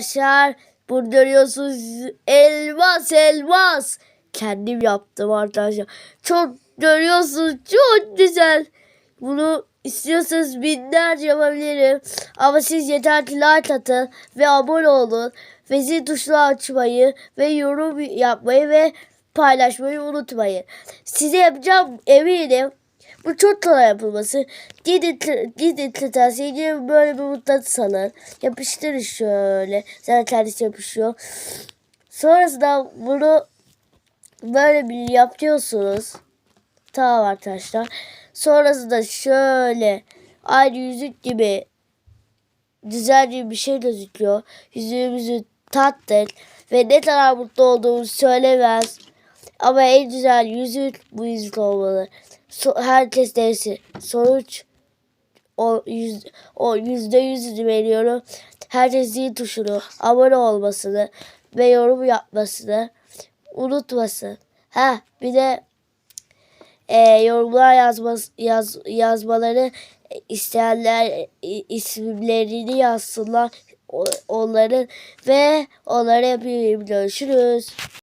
Arkadaşlar burada görüyorsunuz elmas elmas. Kendim yaptım arkadaşlar. Çok görüyorsunuz çok güzel. Bunu istiyorsanız binlerce yapabilirim. Ama siz yeter ki like atın ve abone olun. Ve zil tuşunu açmayı ve yorum yapmayı ve paylaşmayı unutmayın. Size yapacağım eminim. Bu çok kolay yapılması. Gidin kırtasiyeye böyle bir mutlat alın. Yapıştırın şöyle. Zaten kendisi yapışıyor. Sonrasında bunu böyle bir yapıyorsunuz. Tamam arkadaşlar. Sonrasında şöyle aynı yüzük gibi güzelce bir şey gözüküyor. Yüzüğümüzü tattık ve ne kadar mutlu olduğumuzu söylemez. Ama en güzel yüzük bu yüzük olmalı. So- herkes dersi. Sonuç o, yüz, o yüzde yüz veriyorum. Herkes zil tuşunu, abone olmasını ve yorum yapmasını unutmasın. Ha bir de e, yorumlar yazması, yaz, yazmaları isteyenler isimlerini yazsınlar onların ve onlara yapayım. Görüşürüz.